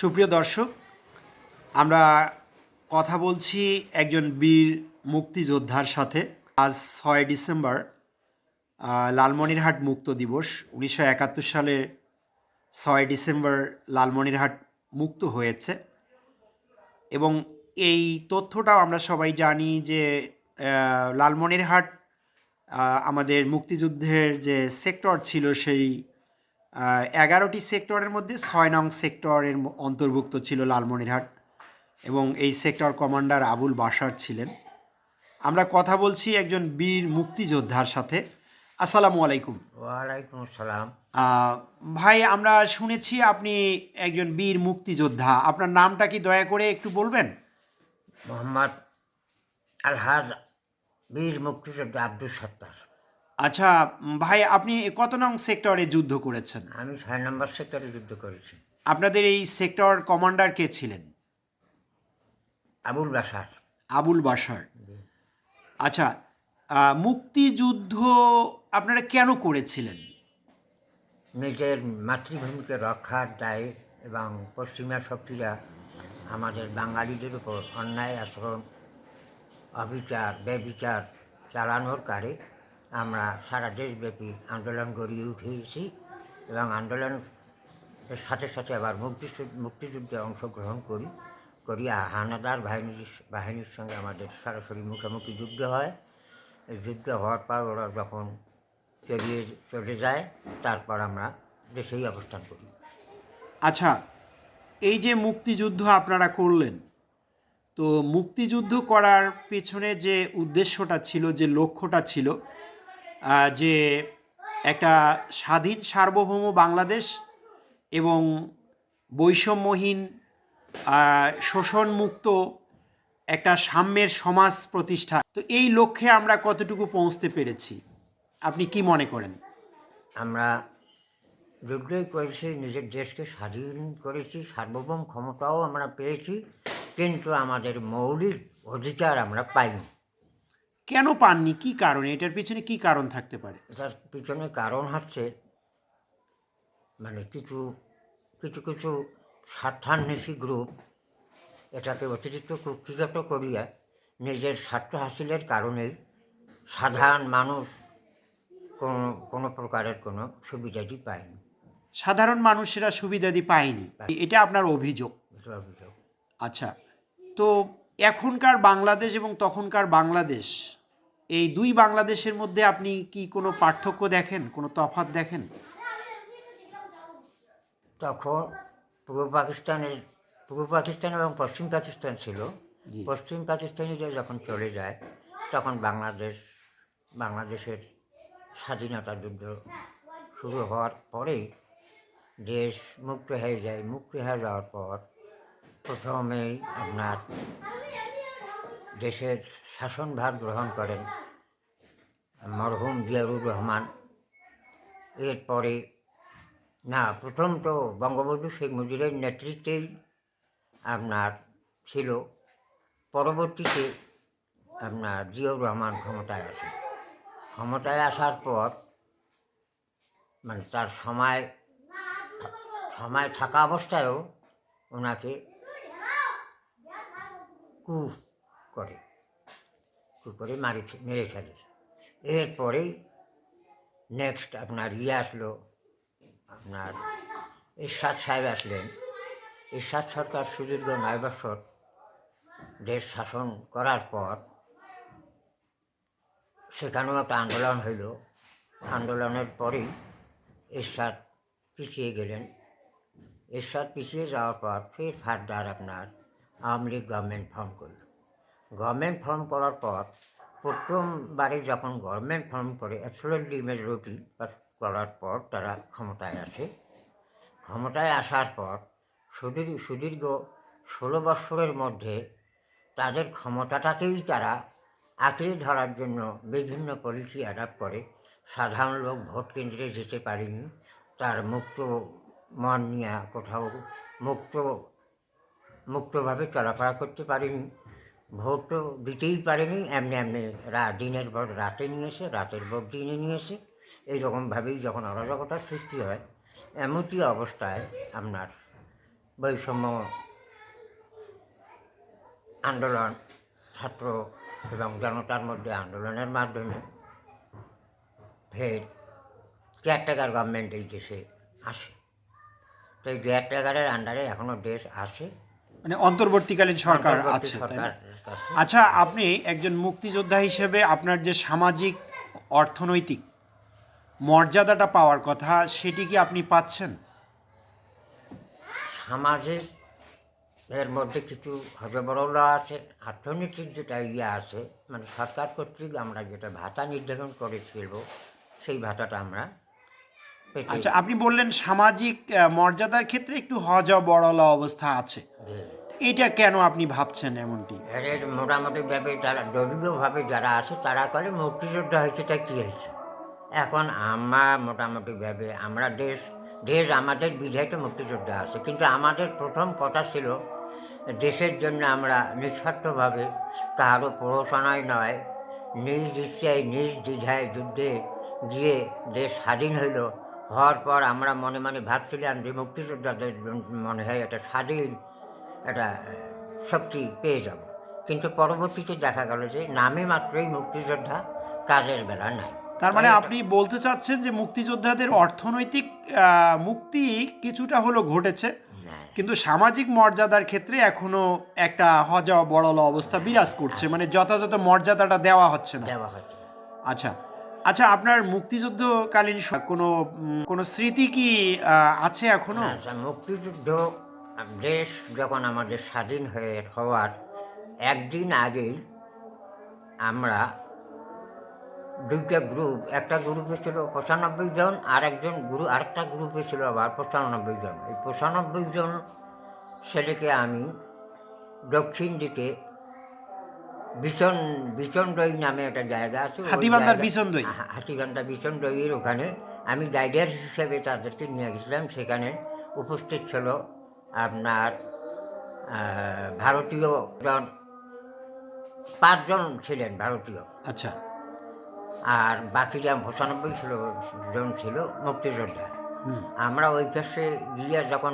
সুপ্রিয় দর্শক, আমরা কথা বলছি একজন বীর মুক্তিযোদ্ধার সাথে। আজ ছয় ডিসেম্বর লালমনিরহাট মুক্ত দিবস। উনিশশো একাত্তর সালে ছয় ডিসেম্বর লালমনিরহাট মুক্ত হয়েছে। এবং এই তথ্যটাও আমরা সবাই জানি যে লালমনিরহাট আমাদের মুক্তিযুদ্ধের যে সেক্টর ছিল সেই এগারোটি সেক্টরের মধ্যে ছয় নং সেক্টরের অন্তর্ভুক্ত ছিল লালমনিরহাট এবং এই সেক্টর কমান্ডার আবুল বাশার ছিলেন। আমরা কথা বলছি একজন বীর মুক্তিযোদ্ধার সাথে। আসসালামু আলাইকুম। ওয়ালাইকুম আসসালাম। ভাই আমরা শুনেছি আপনি একজন বীর মুক্তিযোদ্ধা। আপনার নামটা কি দয়া করে একটু বলবেন? মোহাম্মদ আলহাজ বীর মুক্তিযোদ্ধা আব্দুল সত্তার। আচ্ছা ভাই আপনি কত নং সেক্টরে যুদ্ধ করেছেন? আমি ছয় নম্বর সেক্টরে যুদ্ধ করেছি। আপনাদের এই সেক্টর কমান্ডার কে ছিলেন? আবুল বাসার আবুল বাসার আচ্ছা মুক্তিযুদ্ধ আপনারা কেন করেছিলেন? নিজের মাতৃভূমিকে রক্ষার দায়ে এবং পশ্চিমা শক্তিরা আমাদের বাঙালিদের উপর অন্যায় আচরণ অবিচার ব্যবিচার চালানোর কারে আমরা সারা দেশব্যাপী আন্দোলন গড়িয়ে উঠিয়েছি এবং আন্দোলনের সাথে সাথে আবার মুক্তি মুক্তিযুদ্ধে অংশগ্রহণ করি করি। হানাদার বাহিনীর বাহিনীর সঙ্গে আমাদের সরাসরি মুখোমুখি যুদ্ধ হয়। যুদ্ধ হওয়ার পর ওরা যখন চলিয়ে চলে যায়, তারপর আমরা দেশেই অবস্থান করি। আচ্ছা এই যে মুক্তিযুদ্ধ আপনারা করলেন, তো মুক্তিযুদ্ধ করার পেছনে যে উদ্দেশ্যটা ছিল, যে লক্ষ্যটা ছিল যে একটা স্বাধীন সার্বভৌম বাংলাদেশ এবং বৈষম্যহীন শোষণমুক্ত একটা সাম্যের সমাজ প্রতিষ্ঠা। তো এই লক্ষ্যে আমরা কতটুকু পৌঁছতে পেরেছি? আপনি কি মনে করেন? আমরা যুদ্ধই করেছি, নিজের দেশকে স্বাধীন করেছি, সার্বভৌম ক্ষমতাও আমরা পেয়েছি, কিন্তু আমাদের মৌলিক অধিকার আমরা পাইনি। কেন পাননি? কি কারণে? এটার পিছনে কি কারণ থাকতে পারে? এটার পিছনে কারণ হচ্ছে মানে কিছু কিছু কিছু স্বার্থান্বেষী গ্রুপ এটাকে অতিরিক্ত কুক্ষিগত করিয়া নিজের স্বার্থ হাসিলের কারণেই সাধারণ মানুষ কোনো কোনো প্রকারের কোনো সুবিধাটি পায়নি। সাধারণ মানুষেরা সুবিধাদি পায়নি। এটা আপনার অভিযোগ। অভিযোগ। আচ্ছা তো এখনকার বাংলাদেশ এবং তখনকার বাংলাদেশ এই দুই বাংলাদেশের মধ্যে আপনি কি কোনো পার্থক্য দেখেন কোনো তফাৎ দেখেন? তখন পূর্ব পাকিস্তানের পূর্ব পাকিস্তান এবং পশ্চিম পাকিস্তান ছিল। পশ্চিম পাকিস্তানিরা যখন চলে যায় তখন বাংলাদেশ বাংলাদেশের স্বাধীনতা যুদ্ধ শুরু হওয়ার পরেই দেশ মুক্ত হয়ে যায়। মুক্ত হয়ে যাওয়ার পর প্রথমেই আপনার দেশের শাসনভার গ্রহণ করেন মরহুম জিয়ারুর রহমান। এরপরে, না, প্রথম তো বঙ্গবন্ধু শেখ মুজিবের নেতৃত্বেই আপনার ছিল। পরবর্তীতে আপনার জিয়াউর রহমান ক্ষমতায় আসে ক্ষমতায় আসার পর মানে তার সময় সময় থাকা অবস্থায়ও ওনাকে কু করে। করে মারি মেরে ফেলে। এরপরেই নেক্সট আপনার ইয়ে আসলো, আপনার ইরশাদ সাহেব আসলেন। ইরশাদ সরকার সুদীর্ঘ নয় বছর দেশ শাসন করার পর সেখানেও একটা আন্দোলন হইল। আন্দোলনের পরেই ইরশাদ পিছিয়ে গেলেন। ইরশাদ পিছিয়ে যাওয়ার পর ফের ফার্দার আপনার আওয়ামী লীগ গভর্নমেন্ট ফর্ম করল। গভর্নমেন্ট ফর্ম করার পর প্রথমবারে যখন গভর্নমেন্ট ফর্ম করে অ্যাবসোলেটলি মেজরিটি করার পর তারা ক্ষমতায় আসে। ক্ষমতায় আসার পর সুদীর্ঘ সুদীর্ঘ ষোলো বৎসরের মধ্যে তাদের ক্ষমতাটাকেই তারা আঁকড়ে ধরার জন্য বিভিন্ন পলিসি অ্যাডাপ্ট করে। সাধারণ লোক ভোট কেন্দ্রে যেতে পারেনি, তার মুক্ত মন নিয়ে কোথাও মুক্ত, মুক্তভাবে চলাফেরা করতে পারেনি। ভোটও দিতেই পারেনি এমনি এমনি রা দিনের ভোট রাতে নিয়েছে রাতের ভোট দিনে নিয়েছে। এইরকমভাবেই যখন অরাজকতার সৃষ্টি হয় এমনটি অবস্থায় আপনার বৈষম্য আন্দোলন ছাত্র এবং জনতার মধ্যে আন্দোলনের মাধ্যমে ফের কেয়ারটেকার গভর্নমেন্ট এই দেশে আসে। তো এই কেয়ারটেকারের আন্ডারে এখনও দেশ আছে। মানে অন্তর্বর্তীকালীন সরকার আছে সরকার। আচ্ছা আপনি একজন মুক্তিযোদ্ধা হিসেবে আপনার যে সামাজিক অর্থনৈতিক মর্যাদাটা পাওয়ার কথা সেটি কি আপনি পাচ্ছেন? সামাজিক এর মধ্যে কিছু হজবরলা আছে অর্থনীতির যেটা ইয়ে আছে মানে সরকার কর্তৃক আমরা যেটা ভাতা নির্ধারণ করেছিল সেই ভাতাটা আমরা আচ্ছা আপনি বললেন সামাজিক মর্যাদার ক্ষেত্রে একটু হজ বড়লা অবস্থা আছে। এটা কেন আপনি ভাবছেন এমনটি? এর মোটামুটিভাবে যারা দলীয়ভাবে যারা আছে, তারা করে মুক্তিযোদ্ধা হয়েছে, তা কী হয়েছে? এখন আমরা মোটামুটিভাবে আমরা দেশ দেশ আমাদের বিধায়িত মুক্তিযোদ্ধা আছে, কিন্তু আমাদের প্রথম কথা ছিল, দেশের জন্য আমরা নিঃস্বার্থভাবে কারও প্ররোচনায় নয়, নিজ ইচ্ছায়, নিজ দ্বিধায়, যুদ্ধে গিয়ে দেশ স্বাধীন হইল, হওয়ার পর আমরা মনে মনে ভাবছিলাম যে মুক্তিযোদ্ধাদের মনে হয় এটা স্বাধীন একটা শক্তি পেয়ে যাব। কিন্তু পরবর্তীতে দেখা গেল যে নামে মাত্রই মুক্তিযোদ্ধা কাজের বেলা নাই। তার মানে আপনি বলতে চাচ্ছেন যে মুক্তিযোদ্ধাদের অর্থনৈতিক মুক্তি কিছুটা হলো ঘটেছে কিন্তু সামাজিক মর্যাদার ক্ষেত্রে এখনও একটা হজা বড়লা অবস্থা বিরাজ করছে। মানে যথাযথ মর্যাদাটা দেওয়া হচ্ছে না। দেওয়া হচ্ছে আচ্ছা আচ্ছা আপনার মুক্তিযুদ্ধকালীন কোনো কোনো স্মৃতি কি আছে এখনও? আচ্ছা মুক্তিযুদ্ধ দেশ যখন আমাদের স্বাধীন হয়ে হওয়ার একদিন আগেই আমরা দুইটা গ্রুপ একটা গ্রুপে ছিল পঁচানব্বই জন আর একজন গ্রুপ আরেকটা গ্রুপে ছিল আবার পঁচানব্বই জন এই পঁচানব্বই জন ছেলেকে আমি দক্ষিণ দিকে বিচন বিচনডই নামে একটা জায়গা আছে হাতীবান্ধার বিচনদই? হা- হাতীবান্ধা ওখানে আমি গাইডার হিসেবে তাদেরকে নিয়ে গেছিলাম সেখানে উপস্থিত ছিল আপনার ভারতীয় জন পাঁচজন ছিলেন ভারতীয়। আচ্ছা। আর বাকিরা পঁচানব্বই ছিল জন ছিল মুক্তিযোদ্ধা। আমরা ওই পাশে গিয়ে যখন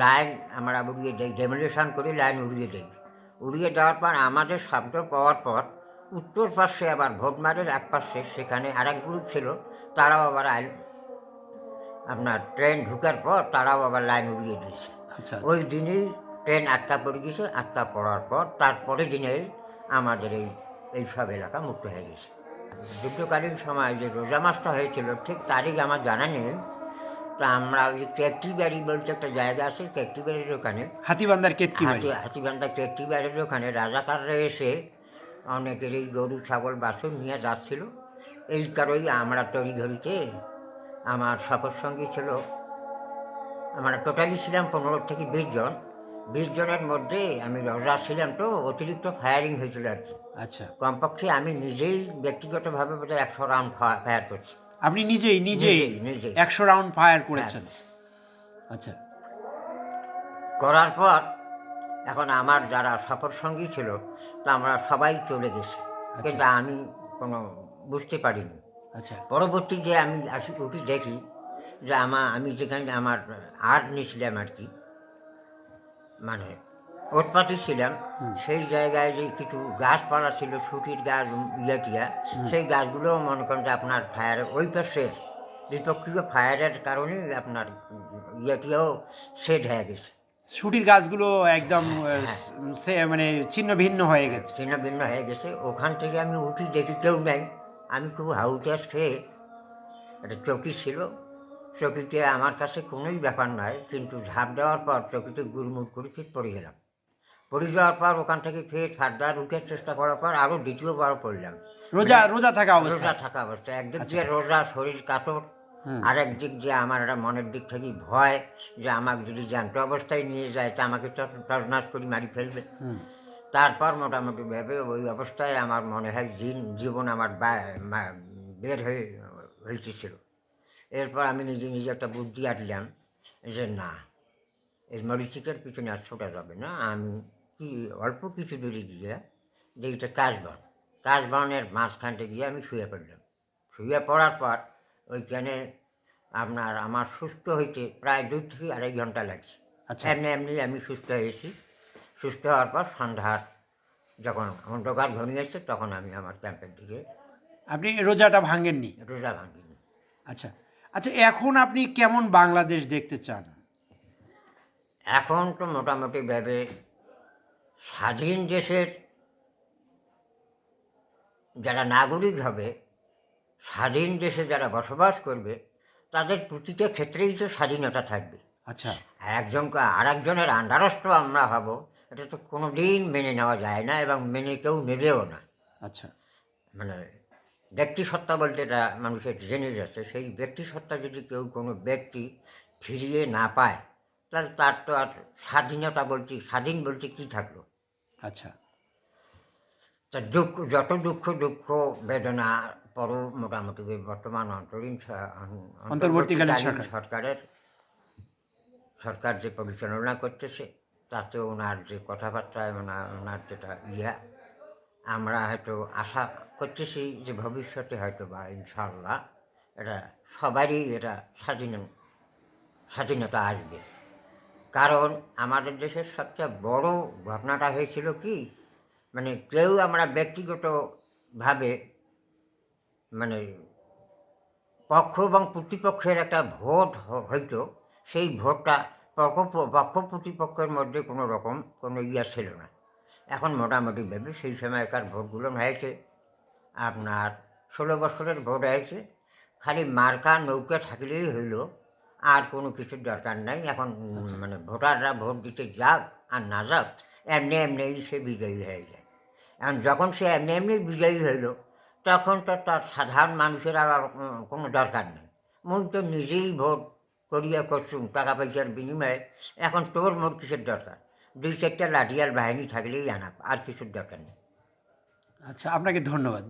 লাইন আমরা উড়িয়ে দিই ডেমোলেশন করে লাইন উড়িয়ে দিই। উড়িয়ে দেওয়ার পর আমাদের শব্দ পাওয়ার পর উত্তর পাশে আবার ভোটমারের এক পাশে সেখানে আরেক গ্রুপ ছিল তারাও আবার আইন আপনার ট্রেন ঢুকার পর তারাও আবার লাইন উড়িয়ে দিয়েছে। আচ্ছা ওই দিনই ট্রেন আটকা পড়ে গেছে আটকা পড়ার পর তারপরের দিনেই আমাদের এই এই সব এলাকা মুক্ত হয়ে গেছে। যুদ্ধকালীন সময় যে রোজা মাসটা হয়েছিল ঠিক তারিখ আমার জানা নেই তা আমরা ওই কেট্টি বাড়ি বলতে একটা জায়গা আছে কেট্টি বাড়ির ওখানে। হাতিবান্ধার কেতকি বাড়ি। হাতি হাতিবান্ধা বাড়ির ওখানে রাজাকাররা এসে অনেকের এই গরু ছাগল বাছুর নিয়ে যাচ্ছিল। এই কারণেই আমরা তৈরি ধরিতে আমার সফর সঙ্গী ছিল আমরা টোটালি ছিলাম পনেরো থেকে বিশ জন। বিশ জনের মধ্যে আমি রোজা ছিলাম তো অতিরিক্ত ফায়ারিং হয়েছিল আর কি। আচ্ছা। কমপক্ষে আমি নিজেই ব্যক্তিগতভাবে বোধহয় একশো রাউন্ড ফায়ার করছি। আপনি নিজেই নিজেই নিজেই। একশো রাউন্ড ফায়ার করেছেন। আচ্ছা। করার পর এখন আমার যারা সফর সঙ্গী ছিল তা আমরা সবাই চলে গেছি। কিন্তু আমি কোনো বুঝতে পারিনি। আচ্ছা। পরবর্তী যে আমি আসি উঠি দেখি যে আমার আমি যেখানে আমার আর্ট নিয়েছিলাম আর কি মানে ওটপাতি ছিলাম সেই জায়গায় যে কিছু গাছপালা ছিল ছুটির গাছ ইয়ে টিয়া সেই গাছগুলো মনে করেন যে আপনার ফায়ার ওই পাশের বিপক্ষীয় ফায়ারের কারণেই আপনার ইয়েটিও সেট হয়ে গেছে। ছুটির গাছগুলো একদম সে মানে ছিন্ন ভিন্ন হয়ে গেছে। ছিন্ন ভিন্ন হয়ে গেছে। ওখান থেকে আমি উঠি দেখি কেউ নাই। আমি খুব হাউটাস খেয়ে একটা চকি ছিল। চৌকিতে আমার কাছে কোনোই ব্যাপার নয় কিন্তু ঝাঁপ দেওয়ার পর চকিতে গুরমুট করে ফির পড়ে গেলাম। পড়ে যাওয়ার পর ওখান থেকে ফের ফার্দার উঠার চেষ্টা করার পর আরও দ্বিতীয়বার পড়লাম। রোজা রোজা থাকা অবস্থা রোজা থাকা অবস্থা একদিক দিয়ে রোজা শরীর কাতর হুম। আর একদিক দিয়ে আমার একটা মনের দিক থেকে ভয় যে আমাকে যদি জ্যান্ত অবস্থায় নিয়ে যায় তা আমাকে তজনাশ করে মারি ফেলবে। তারপর মোটামুটি ভেবে ওই অবস্থায় আমার মনে হয় জিন জীবন আমার বের হয়ে হয়েছিল এরপর আমি নিজে নিজে একটা বুদ্ধি আটলাম যে না এই মরিচিকের পিছনে আর ছোটা যাবে না। আমি কি অল্প কিছু দূরে গিয়ে যে এটা কাশবন কাশবনের মাঝখানটা গিয়ে আমি শুয়ে পড়লাম। শুয়ে পড়ার পর ওইখানে আপনার আমার সুস্থ হইতে প্রায় দুই থেকে আড়াই ঘণ্টা লাগছে। আচ্ছা। এমনি এমনি আমি সুস্থ হয়েছি। সুস্থ হওয়ার পর সন্ধ্যার যখন অন্ধকার ঘনিয়েছে তখন আমি আমার ক্যাম্পের দিকে আপনি রোজাটা ভাঙেননি? রোজা ভাঙিনি। আচ্ছা। আচ্ছা এখন আপনি কেমন বাংলাদেশ দেখতে চান? এখন তো মোটামুটি ভাবে স্বাধীন দেশের যারা নাগরিক হবে স্বাধীন দেশে যারা বসবাস করবে তাদের প্রতিটা ক্ষেত্রেই তো স্বাধীনতা থাকবে। আচ্ছা। একজনকে আর একজনের আন্ডারস্থ আমরা হব এটা তো কোনো দিন মেনে নেওয়া যায় না এবং মেনে কেউ নেবেও না। আচ্ছা। মানে ব্যক্তিসত্তা বলতে এটা মানুষের জেনে যাচ্ছে সেই ব্যক্তিসত্তা যদি কেউ কোনো ব্যক্তি ফিরিয়ে না পায় তাহলে তার তো আর স্বাধীনতা বলতে স্বাধীন বলতে কী থাকল? আচ্ছা। তা দুঃখ যত দুঃখ দুঃখ বেদনা পরও মোটামুটি বর্তমান অন্তরীণ অন্তর্বর্তীকালীন। সরকারের সরকার যে পরিচালনা করতেছে তাতে ওনার যে কথাবার্তায় ওনার ওনার যেটা ইয়া, আমরা হয়তো আশা করতেছি যে ভবিষ্যতে হয়তো বা ইনশাল্লাহ এটা সবারই এটা স্বাধীন, স্বাধীনতা আসবে। কারণ আমাদের দেশের সবচেয়ে বড় ঘটনাটা হয়েছিল কি মানে কেউ আমরা ব্যক্তিগতভাবে মানে পক্ষ এবং প্রতিপক্ষের একটা ভোট হইতো, সেই ভোটটা পক্ষ পক্ষ প্রতিপক্ষের মধ্যে কোনো রকম কোনো ইয়া ছিল না। এখন মোটামুটি ভেবে সেই সময়কার ভোটগুলো হয়েছে। আপনার ষোলো বছরের ভোট হয়েছে। খালি মার্কা নৌকা থাকলেই হইল আর কোনো কিছুর দরকার নাই। এখন মানে ভোটাররা ভোট দিতে যাক আর না যাক এমনি এমনিই সে বিজয়ী হয়ে যায়। এখন যখন সে এমনি এমনি বিজয়ী হইল তখন তো তার সাধারণ মানুষের আর কোনো দরকার নেই। মুই তো নিজেই ভোট করিয়া করছুম, টাকা পয়সার বিনিময়ে। এখন তোর মোট কিসের দরকার? দুই চারটা লাঠিয়াল বাহিনী থাকলেই আনা আর কিছুর দরকার নেই। আচ্ছা আপনাকে ধন্যবাদ।